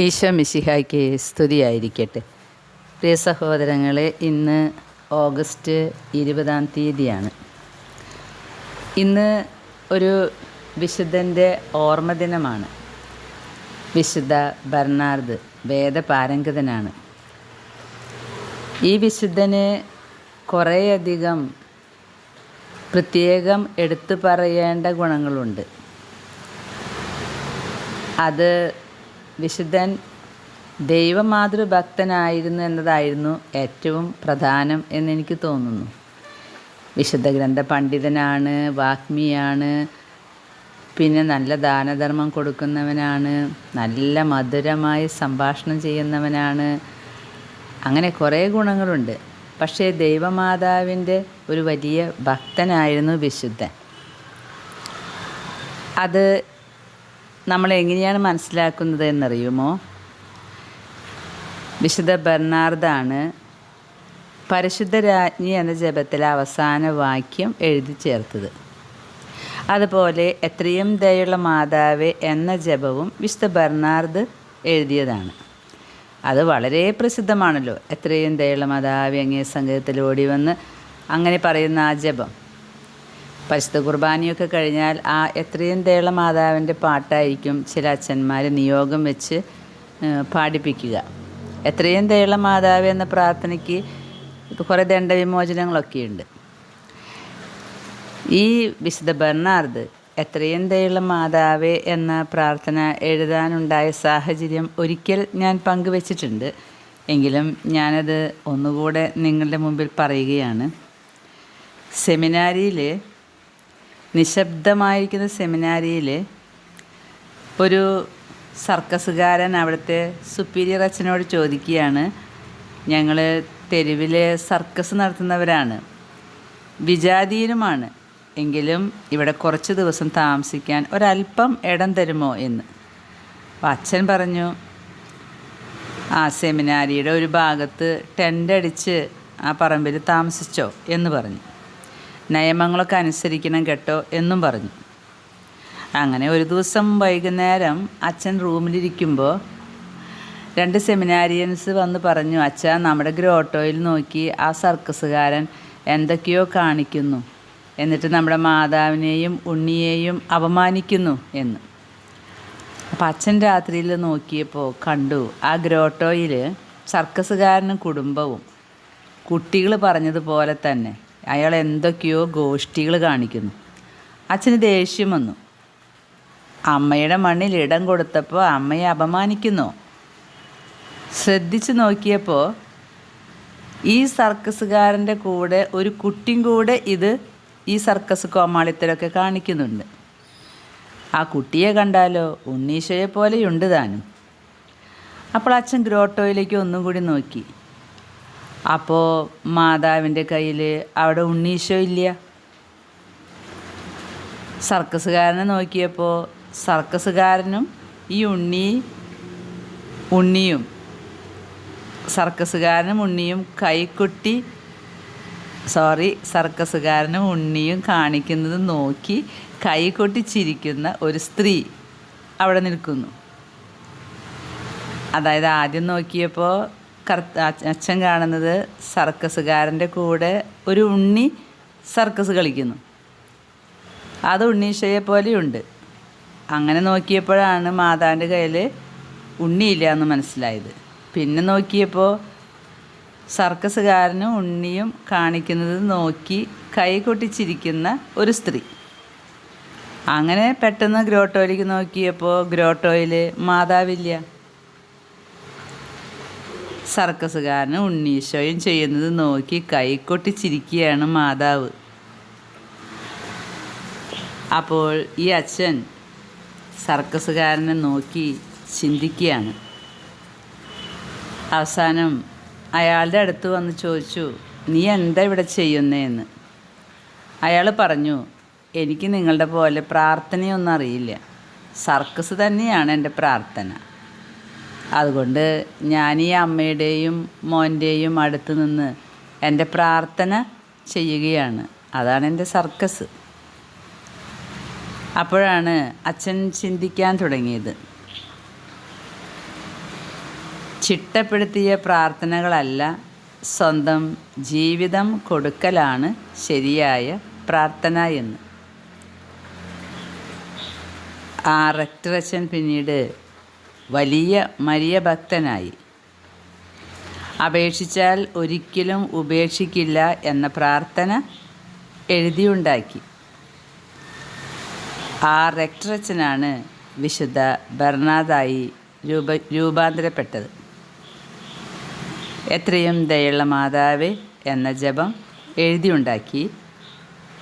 ഈശോ മിശിഹായ്ക്ക് സ്തുതിയായിരിക്കട്ടെ. പ്രിയ സഹോദരങ്ങളെ ഇന്ന് ഓഗസ്റ്റ് ഇരുപതാം തീയതിയാണ്. ഇന്ന് ഒരു വിശുദ്ധന്റെ ഓർമ്മ ദിനമാണ് വിശുദ്ധ ബർണാർഡ് വേദപാരംഗതനാണ്. ഈ വിശുദ്ധന് കുറേയധികം പ്രത്യേകം എടുത്തു പറയേണ്ട ഗുണങ്ങളുണ്ട്. അത് വിശുദ്ധൻ ദൈവമാതൃഭക്തനായിരുന്നു എന്നതായിരുന്നു ഏറ്റവും പ്രധാനം എന്നെനിക്ക് തോന്നുന്നു. വിശുദ്ധ ഗ്രന്ഥ പണ്ഡിതനാണ് വാഗ്മിയാണ് പിന്നെ നല്ല ദാനധർമ്മം കൊടുക്കുന്നവനാണ് നല്ല മധുരമായി സംഭാഷണം ചെയ്യുന്നവനാണ്. അങ്ങനെ കുറേ ഗുണങ്ങളുണ്ട്. പക്ഷേ ദൈവമാതാവിന്റെ ഒരു വലിയ ഭക്തനായിരുന്നു വിശുദ്ധൻ. അത് നമ്മൾ എങ്ങനെയാണ് മനസ്സിലാക്കുന്നത് എന്നറിയുമോ? വിശുദ്ധ ബർണാർദാണ് പരിശുദ്ധ രാജ്ഞി എന്ന ജപത്തിലെ അവസാന വാക്യം എഴുതി ചേർത്തത്. അതുപോലെ എത്രയും ദയുള്ള മാതാവേ എന്ന ജപവും വിശുദ്ധ ബെർണാർഡ് എഴുതിയതാണ്. അത് വളരെ പ്രസിദ്ധമാണല്ലോ. എത്രയും ദയുള്ള മാതാവേ അങ്ങേ സംഗീതത്തിൽ ഓടി വന്ന് അങ്ങനെ പറയുന്ന ആ ജപം. പരിശുദ്ധ കുർബാനയൊക്കെ കഴിഞ്ഞാൽ ആ എത്രയും തേള മാതാവിന്റെ പാട്ടായിരിക്കും ചില അച്ഛന്മാർ നിയോഗം വെച്ച് പാടിപ്പിക്കുക. എത്രയും തേള മാതാവ് എന്ന പ്രാർത്ഥനയ്ക്ക് കുറേ ദണ്ഡവിമോചനങ്ങളൊക്കെ ഉണ്ട്. ഈ വിശുദ്ധ ബർണാർഡ് എത്രയും തേള മാതാവേ എന്ന പ്രാർത്ഥന എഴുതാനുണ്ടായ സാഹചര്യം ഒരിക്കൽ ഞാൻ പങ്കുവച്ചിട്ടുണ്ട്. എങ്കിലും ഞാനത് ഒന്നുകൂടെ നിങ്ങളുടെ മുമ്പിൽ പറയുകയാണ്. സെമിനാരിയിൽ നിശബ്ദമായിരിക്കുന്ന സെമിനാരിയിൽ ഒരു സർക്കസുകാരൻ അവിടുത്തെ സുപ്പീരിയർ അച്ഛനോട് ചോദിക്കുകയാണ് ഞങ്ങൾ തെരുവിലെ സർക്കസ് നടത്തുന്നവരാണ് വിജാതീയനുമാണ് എങ്കിലും ഇവിടെ കുറച്ച് ദിവസം താമസിക്കാൻ ഒരല്പം ഇടം തരുമോ എന്ന്. അപ്പം അച്ഛൻ പറഞ്ഞു ആ സെമിനാരിയുടെ ഒരു ഭാഗത്ത് ടെന്റ് അടിച്ച് ആ പറമ്പിൽ താമസിച്ചോ എന്ന് പറഞ്ഞു. നിയമങ്ങളൊക്കെ അനുസരിക്കണം കേട്ടോ എന്നും പറഞ്ഞു. അങ്ങനെ ഒരു ദിവസം വൈകുന്നേരം അച്ഛൻ റൂമിലിരിക്കുമ്പോൾ രണ്ട് സെമിനാരിയൻസ് വന്ന് പറഞ്ഞു അച്ഛ നമ്മുടെ ഗ്രോട്ടോയിൽ നോക്കി ആ സർക്കസുകാരൻ എന്തൊക്കെയോ കാണിക്കുന്നു. എന്നിട്ട് നമ്മുടെ മാതാവിനെയും ഉണ്ണിയെയും അപമാനിക്കുന്നു എന്ന്. അപ്പം അച്ഛൻ രാത്രിയിൽ നോക്കിയപ്പോൾ കണ്ടു ആ ഗ്രോട്ടോയിൽ സർക്കസുകാരനും കുടുംബവും. കുട്ടികൾ പറഞ്ഞതുപോലെ തന്നെ. അയാൾ എന്തൊക്കെയോ ഗോഷ്ഠികൾ കാണിക്കുന്നു. അച്ഛന് ദേഷ്യം വന്നു. അമ്മയുടെ മണ്ണിൽ ഇടം കൊടുത്തപ്പോൾ അമ്മയെ അപമാനിക്കുന്നു. ശ്രദ്ധിച്ചു നോക്കിയപ്പോൾ ഈ സർക്കസുകാരന്റെ കൂടെ ഒരു കുട്ടിയും കൂടെ ഇത് ഈ സർക്കസ് കോമാളിത്തരൊക്കെ കാണിക്കുന്നുണ്ട്. ആ കുട്ടിയെ കണ്ടാലോ ഉണ്ണീശോയെ പോലെയുണ്ട് താനും. അപ്പോൾ അച്ഛൻ ഗ്രോട്ടോയിലേക്ക് ഒന്നും കൂടി നോക്കി. അപ്പോൾ മാതാവിന്റെ കയ്യിൽ അവിടെ ഉണ്ണീശോ ഇല്ല. സർക്കസുകാരനെ നോക്കിയപ്പോൾ സർക്കസുകാരനും ഈ ഉണ്ണി ഉണ്ണിയും സർക്കസുകാരനും ഉണ്ണിയും കൈക്കൊട്ടി സോറി സർക്കസുകാരനും ഉണ്ണിയും കാണിക്കുന്നത് നോക്കി കൈകൊട്ടി ചിരിക്കുന്ന ഒരു സ്ത്രീ അവിടെ നിൽക്കുന്നു. അതായത് ആദ്യം നോക്കിയപ്പോൾ കർത്ത അച്ഛൻ കാണുന്നത് സർക്കസുകാരന്റെ കൂടെ ഒരു ഉണ്ണി സർക്കസ് കളിക്കുന്നു. അത് ഉണ്ണീശയെ പോലെയുണ്ട്. അങ്ങനെ നോക്കിയപ്പോഴാണ് മാതാവിന്റെ കയ്യിൽ ഉണ്ണിയില്ല എന്ന് മനസ്സിലായത്. പിന്നെ നോക്കിയപ്പോൾ സർക്കസുകാരനും ഉണ്ണിയും കാണിക്കുന്നത് നോക്കി കൈ കൊട്ടിച്ചിരിക്കുന്ന ഒരു സ്ത്രീ. അങ്ങനെ പെട്ടെന്ന് ഗ്രോട്ടോയിലേക്ക് നോക്കിയപ്പോൾ ഗ്രോട്ടോയിൽ മാതാവില്ല. സർക്കസുകാരനും ഉണ്ണീശോയും ചെയ്യുന്നത് നോക്കി കൈക്കൊട്ടിച്ചിരിക്കുകയാണ് മാതാവ്. അപ്പോൾ ഈ അച്ഛൻ സർക്കസുകാരനെ നോക്കി ചിന്തിക്കുകയാണ്. അവസാനം അയാളുടെ അടുത്ത് വന്ന് ചോദിച്ചു നീ എന്താ ഇവിടെ ചെയ്യുന്നതെന്ന് അയാൾ പറഞ്ഞു എനിക്ക് നിങ്ങളുടെ പോലെ പ്രാർത്ഥനയൊന്നും അറിയില്ല. സർക്കസ് തന്നെയാണ് എന്റെ പ്രാർത്ഥന. അതുകൊണ്ട് ഞാൻ ഈ അമ്മയുടെയും മോന്റെയും അടുത്ത് നിന്ന് എന്റെ പ്രാർത്ഥന ചെയ്യുകയാണ്. അതാണ് എന്റെ സർക്കസ്. അപ്പോഴാണ് അച്ഛൻ ചിന്തിക്കാൻ തുടങ്ങിയത്. ചിട്ടപ്പെടുത്തിയ പ്രാർത്ഥനകളല്ല സ്വന്തം ജീവിതം കൊടുക്കലാണ് ശരിയായ പ്രാർത്ഥന എന്ന്. ആ റക്ടറച്ചൻ പിന്നീട് വലിയ മരിയ ഭക്തനായി അപേക്ഷിച്ചാൽ ഒരിക്കലും ഉപേക്ഷിക്കില്ല എന്ന പ്രാർത്ഥന എഴുതിയുണ്ടാക്കി. ആ റെക്ടറച്ചനാണ് വിശുദ്ധ ബർണാദായി രൂപ രൂപാന്തരപ്പെട്ടത്. എത്രയും ദയുള്ള മാതാവ് എന്ന ജപം എഴുതിയുണ്ടാക്കി.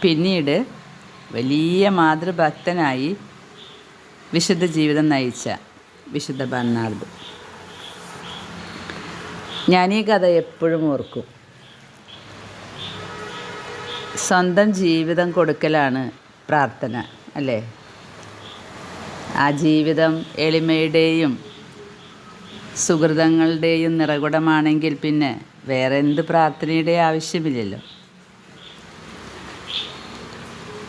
പിന്നീട് വലിയ മാതൃഭക്തനായി വിശുദ്ധ ജീവിതം നയിച്ച വിശുദ്ധ ബർണാർഡ്. ഞാൻ ഈ കഥ എപ്പോഴും ഓർക്കും. സ്വന്തം ജീവിതം കൊടുക്കലാണ് പ്രാർത്ഥന അല്ലേ? ആ ജീവിതം എളിമയുടെയും സുഹൃതങ്ങളുടെയും നിറകുടമാണെങ്കിൽ പിന്നെ വേറെ എന്ത് പ്രാർത്ഥനയുടെ ആവശ്യമില്ലല്ലോ.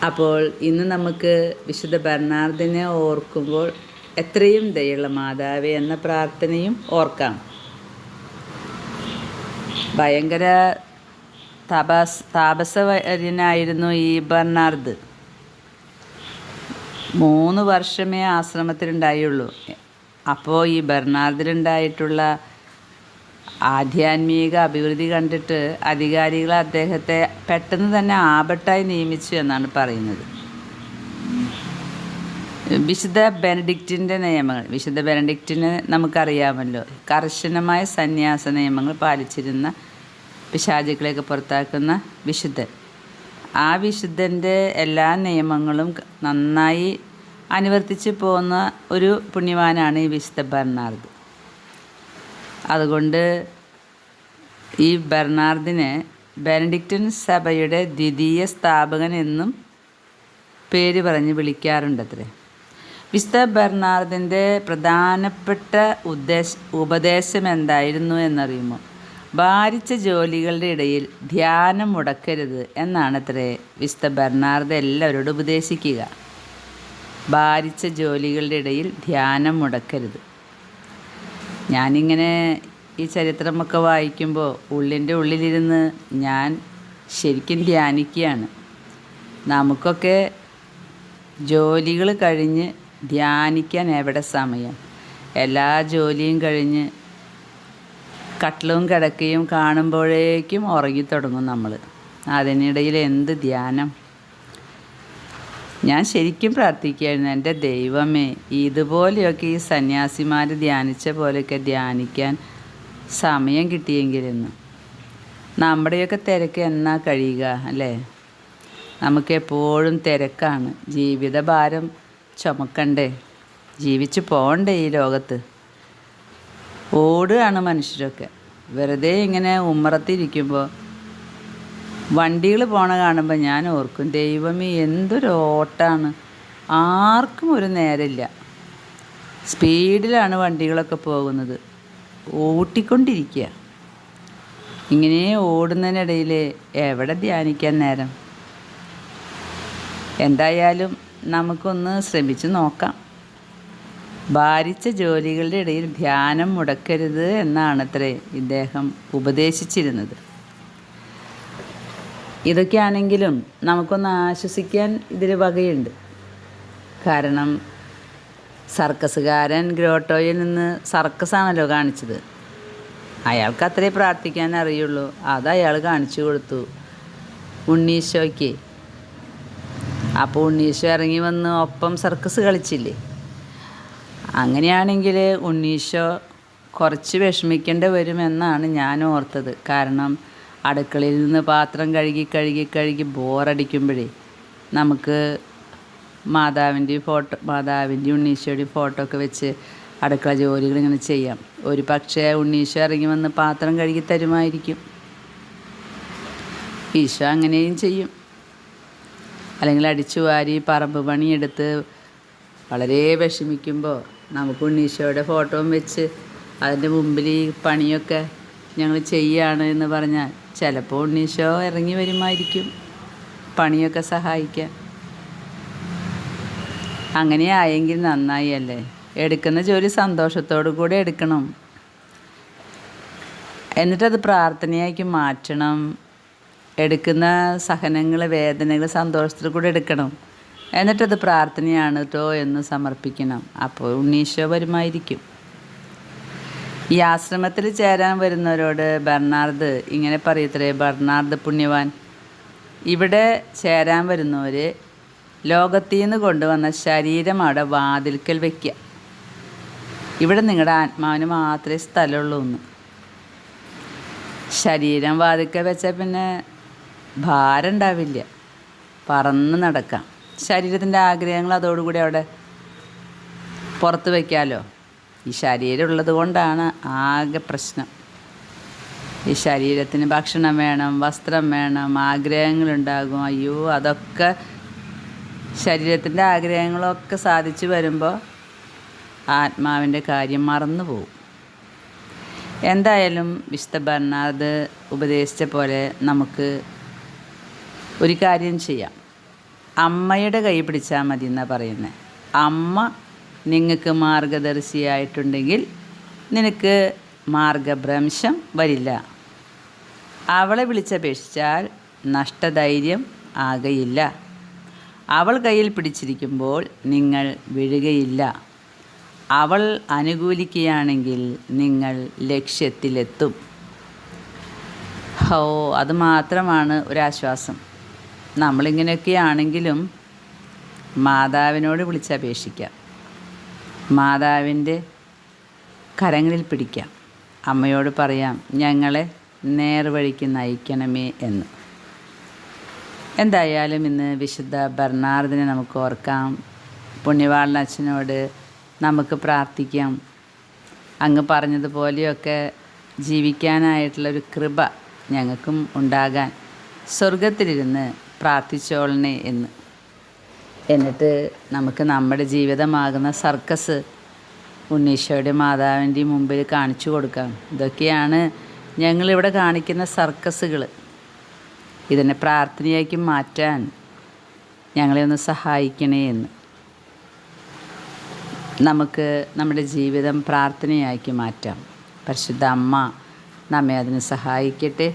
അപ്പോൾ ഇന്ന് നമുക്ക് വിശുദ്ധ ബർണാർദിനെ ഓർക്കുമ്പോൾ എത്രയും ദയുള്ള മാതാവേ എന്ന പ്രാർത്ഥനയും ഓർക്കാം. ഭയങ്കര തപസ് താപസവര്യനായിരുന്നു ഈ ബർണാർഡ് മൂന്ന് വർഷമേ ആശ്രമത്തിലുണ്ടായുള്ളൂ. അപ്പോൾ ഈ ബർണാർഡിലുണ്ടായിട്ടുള്ള ആധ്യാത്മിക അഭിവൃദ്ധി കണ്ടിട്ട് അധികാരികൾ അദ്ദേഹത്തെ പെട്ടെന്ന് തന്നെ ആപട്ടായി നിയമിച്ചു എന്നാണ് പറയുന്നത്. വിശുദ്ധ ബെനഡിക്റ്റിന്റെ നിയമങ്ങൾ വിശുദ്ധ ബെനഡിക്റ്റിനെ നമുക്കറിയാമല്ലോ. കർശനമായ സന്യാസ നിയമങ്ങൾ പാലിച്ചിരുന്ന പിശാചുക്കളെയൊക്കെ പുറത്താക്കുന്ന വിശുദ്ധൻ. ആ വിശുദ്ധന്റെ എല്ലാ നിയമങ്ങളും നന്നായി അനുവർത്തിച്ച് പോകുന്ന ഒരു പുണ്യവാനാണ് ഈ വിശുദ്ധ ബർണാർഡ്. അതുകൊണ്ട് ഈ ബർണാർദിനെ ബെനഡിക്റ്റൻ സഭയുടെ ദ്വിതീയ സ്ഥാപകൻ എന്നും പേര് പറഞ്ഞ് വിളിക്കാറുണ്ടത്രേ. വിശുദ്ധ ബെർണാർഡിന്റെ പ്രധാനപ്പെട്ട ഉദ്ദേശ ഉപദേശം എന്തായിരുന്നു എന്നറിയുമോ? ഭാരിച്ച ജോലികളുടെ ഇടയിൽ ധ്യാനം മുടക്കരുത് എന്നാണത്രേ വിശുദ്ധ ബെർണാർഡ് എല്ലാവരോടും ഉപദേശിക്കുക. ഭാരിച്ച ജോലികളുടെ ഇടയിൽ ധ്യാനം മുടക്കരുത്. ഞാനിങ്ങനെ ഈ ചരിത്രമൊക്കെ വായിക്കുമ്പോൾ ഉള്ളിന്റെ ഉള്ളിലിരുന്ന് ഞാൻ ശരിക്കും ധ്യാനിക്കുകയാണ്. നമുക്കൊക്കെ ജോലികൾ കഴിഞ്ഞ് ധ്യാനിക്കാൻ എവിടെ സമയം? എല്ലാ ജോലിയും കഴിഞ്ഞ് കട്ടിലും കിടക്കുകയും കാണുമ്പോഴേക്കും ഉറങ്ങിത്തുടങ്ങും നമ്മൾ. അതിനിടയിൽ എന്ത് ധ്യാനം? ഞാൻ ശരിക്കും പ്രാർത്ഥിക്കുകയായിരുന്നു എന്റെ ദൈവമേ ഇതുപോലെയൊക്കെ ഈ സന്യാസിമാർ ധ്യാനിച്ച പോലെയൊക്കെ ധ്യാനിക്കാൻ സമയം കിട്ടിയെങ്കിലെന്ന്. നമ്മുടെയൊക്കെ തിരക്ക് എന്നാ കഴിയുക അല്ലേ? നമുക്കെപ്പോഴും തിരക്കാണ്. ജീവിതഭാരം ചുമക്കണ്ടേ? ജീവിച്ച് പോകണ്ടേ ഈ ലോകത്ത്? ഓടുകയാണ് മനുഷ്യരൊക്കെ. വെറുതെ ഇങ്ങനെ ഉമ്മറത്തിരിക്കുമ്പോൾ വണ്ടികൾ പോണ കാണുമ്പോൾ ഞാൻ ഓർക്കും ദൈവമേ എന്തൊരു ഓട്ടാണ്. ആർക്കും ഒരു നേരമില്ല. സ്പീഡിലാണ് വണ്ടികളൊക്കെ പോകുന്നത്. ഓട്ടിക്കൊണ്ടിരിക്കുക ഇങ്ങനെ ഓടുന്നതിനിടയിൽ എവിടെ ധ്യാനിക്കാൻ നേരം? എന്തായാലും നമുക്കൊന്ന് ശ്രമിച്ച് നോക്കാം. ഭാരിച്ച ജോലികളുടെ ഇടയിൽ ധ്യാനം മുടക്കരുത് എന്നാണത്രേ ഇദ്ദേഹം ഉപദേശിച്ചിരുന്നത്. ഇതൊക്കെയാണെങ്കിലും നമുക്കൊന്ന് ആശ്വസിക്കാൻ ഇതിൽ വകയുണ്ട്. കാരണം സർക്കസുകാരൻ ഗ്രോട്ടോയിൽ നിന്ന് സർക്കസാണല്ലോ കാണിച്ചത്. അയാൾക്ക് അത്രേ പ്രാർത്ഥിക്കാൻ അറിയുള്ളൂ. അത് അയാൾ കാണിച്ചു കൊടുത്തു. ഉണ്ണീശോയ്ക്ക് അപ്പോൾ ഉണ്ണീശോ ഇറങ്ങി വന്ന് ഒപ്പം സർക്കസ് കളിച്ചില്ലേ? അങ്ങനെയാണെങ്കിൽ ഉണ്ണീശോ കുറച്ച് വിഷമിക്കേണ്ടി വരുമെന്നാണ് ഞാൻ ഓർത്തത്. കാരണം അടുക്കളയിൽ നിന്ന് പാത്രം കഴുകി കഴുകി കഴുകി ബോറടിക്കുമ്പോഴേ നമുക്ക് മാതാവിന്റെ ഫോട്ടോ മാതാവിന്റെ ഉണ്ണീശോയുടെയും ഫോട്ടോ ഒക്കെ വെച്ച് അടുക്കള ജോലികൾ ഇങ്ങനെ ചെയ്യാം. ഒരു പക്ഷേ ഉണ്ണീശോ ഇറങ്ങി വന്ന് പാത്രം കഴുകി തരുമായിരിക്കും. ഈശോ അങ്ങനെയും ചെയ്യും. അല്ലെങ്കിൽ അടിച്ചു വാരി പറമ്പ് പണിയെടുത്ത് വളരെ വിഷമിക്കുമ്പോൾ നമുക്ക് ഉണ്ണീശോയുടെ ഫോട്ടോയും വെച്ച് അതിന്റെ മുമ്പിൽ ഈ പണിയൊക്കെ ഞങ്ങൾ ചെയ്യാണ് എന്ന് പറഞ്ഞാൽ ചിലപ്പോൾ ഉണ്ണീശോ ഇറങ്ങി വരുമായിരിക്കും പണിയൊക്കെ സഹായിക്കാൻ. അങ്ങനെ ആയെങ്കിൽ നന്നായി അല്ലേ? എടുക്കുന്ന ജോലി സന്തോഷത്തോടു കൂടെ എടുക്കണം. എന്നിട്ടത് പ്രാർത്ഥനയാക്കി മാറ്റണം. എടുക്കുന്ന സഹനങ്ങൾ വേദനകൾ സന്തോഷത്തിൽ കൂടെ എടുക്കണം. എന്നിട്ടത് പ്രാർത്ഥനയാണ് കേട്ടോ എന്ന് സമർപ്പിക്കണം. അപ്പോൾ ഉണ്ണീശോ വരുമായിരിക്കും. ഈ ആശ്രമത്തിൽ ചേരാൻ വരുന്നവരോട് ബർണാർദ് ഇങ്ങനെ പറയത്രേ ബർണാർദ് പുണ്യവാൻ ഇവിടെ ചേരാൻ വരുന്നവർ ലോകത്തിൽ നിന്ന് കൊണ്ടുവന്ന ശരീരം അവിടെ വാതിൽക്കൽ വയ്ക്കുക ഇവിടെ നിങ്ങളുടെ ആത്മാവിന് മാത്രമേ സ്ഥലമുള്ളൂ ഒന്ന് ശരീരം വാതിൽക്കൽ വെച്ചാൽ പിന്നെ ഭാരം ഉണ്ടാവില്ല പറന്ന് നടക്കാം. ശരീരത്തിന്റെ ആഗ്രഹങ്ങൾ അതോടുകൂടി അവിടെ പുറത്ത് വയ്ക്കാമല്ലോ ഈ ശരീരം ഉള്ളത് കൊണ്ടാണ് ആകെ പ്രശ്നം. ഈ ശരീരത്തിന് ഭക്ഷണം വേണം വസ്ത്രം വേണം ആഗ്രഹങ്ങളുണ്ടാകും. അയ്യോ അതൊക്കെ ശരീരത്തിന്റെ ആഗ്രഹങ്ങളൊക്കെ സാധിച്ചു വരുമ്പോൾ ആത്മാവിന്റെ കാര്യം മറന്നു പോകും എന്തായാലും വിശുദ്ധ ബർണാർഡ് ഉപദേശിച്ച പോലെ നമുക്ക് ഒരു കാര്യം ചെയ്യാം. അമ്മയുടെ കൈ പിടിച്ചാൽ മതി എന്നാണ് പറയുന്നത് അമ്മ നിങ്ങൾക്ക് മാർഗദർശിയായിട്ടുണ്ടെങ്കിൽ നിനക്ക് മാർഗഭ്രംശം വരില്ല. അവളെ വിളിച്ചപേക്ഷിച്ചാൽ നഷ്ടധൈര്യം ആകയില്ല. അവൾ കയ്യിൽ പിടിച്ചിരിക്കുമ്പോൾ നിങ്ങൾ വിഴുകയില്ല. അവൾ അനുകൂലിക്കുകയാണെങ്കിൽ നിങ്ങൾ ലക്ഷ്യത്തിലെത്തും. ഓ അത് മാത്രമാണ് ഒരാശ്വാസം. നമ്മളിങ്ങനെയൊക്കെ ആണെങ്കിലും മാതാവിനോട് വിളിച്ചപേക്ഷിക്കാം. മാതാവിന്റെ കരങ്ങളിൽ പിടിക്കാം. അമ്മയോട് പറയാം ഞങ്ങളെ നേർവഴിക്ക് നയിക്കണമേ എന്ന്. എന്തായാലും ഇന്ന് വിശുദ്ധ ബർണാർദിനെ നമുക്ക് ഓർക്കാം. പുണ്യവാളനച്ഛനോട് നമുക്ക് പ്രാർത്ഥിക്കാം. അങ്ങ് പറഞ്ഞതുപോലെയൊക്കെ ജീവിക്കാനായിട്ടുള്ളൊരു കൃപ ഞങ്ങൾക്കും ഉണ്ടാകാൻ സ്വർഗത്തിലിരുന്ന് പ്രാർത്ഥിച്ചോളണേ എന്ന്. എന്നിട്ട് നമുക്ക് നമ്മുടെ ജീവിതമാകുന്ന സർക്കസ് ഉണ്ണീശോയുടെ മാതാവിന്റെ മുമ്പിൽ കാണിച്ചു കൊടുക്കാം. ഇതൊക്കെയാണ് ഞങ്ങളിവിടെ കാണിക്കുന്ന സർക്കസുകൾ. ഇതിനെ പ്രാർത്ഥനയാക്കി മാറ്റാൻ ഞങ്ങളെ ഒന്ന് സഹായിക്കണേ എന്ന്. നമുക്ക് നമ്മുടെ ജീവിതം പ്രാർത്ഥനയാക്കി മാറ്റാം. പരിശുദ്ധ അമ്മ നമ്മെ അതിന് സഹായിക്കട്ടെ.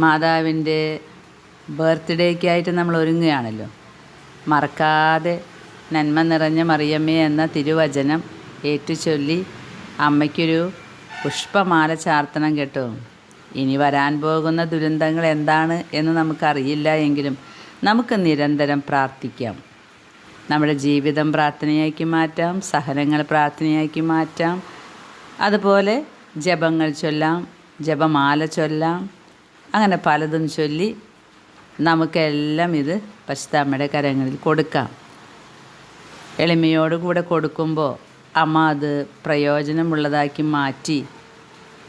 മാതാവിന്റെ ബർത്ത്ഡേക്കായിട്ട് നമ്മൾ ഒരുങ്ങുകയാണല്ലോ. മറക്കാതെ നന്മ നിറഞ്ഞ മറിയമ്മേ എന്ന തിരുവചനം ഏറ്റുചൊല്ലി അമ്മയ്ക്കൊരു പുഷ്പമാല ചാർത്തണം കേട്ടോ. ഇനി വരാൻ പോകുന്ന ദുരന്തങ്ങൾ എന്താണ് എന്ന് നമുക്കറിയില്ല എങ്കിലും നമുക്ക് നിരന്തരം പ്രാർത്ഥിക്കാം. നമ്മുടെ ജീവിതം പ്രാർത്ഥനയാക്കി മാറ്റാം സഹനങ്ങൾ പ്രാർത്ഥനയാക്കി മാറ്റാം. അതുപോലെ ജപങ്ങൾ ചൊല്ലാം ജപമാല ചൊല്ലാം അങ്ങനെ പലതും ചൊല്ലി നമുക്കെല്ലാം ഇത് പശുത്താമ്മയുടെ കരങ്ങളിൽ കൊടുക്കാം. എളിമയോടുകൂടെ കൊടുക്കുമ്പോൾ അമ്മ അത് പ്രയോജനമുള്ളതാക്കി മാറ്റി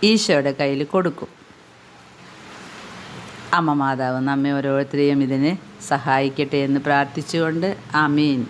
ഈശോയുടെ കയ്യിൽ കൊടുക്കും. അമ്മ മാതാവ് നമ്മെ ഓരോരുത്തരെയും ഇതിന് സഹായിക്കട്ടെ എന്ന് പ്രാർത്ഥിച്ചുകൊണ്ട്. ആമീൻ.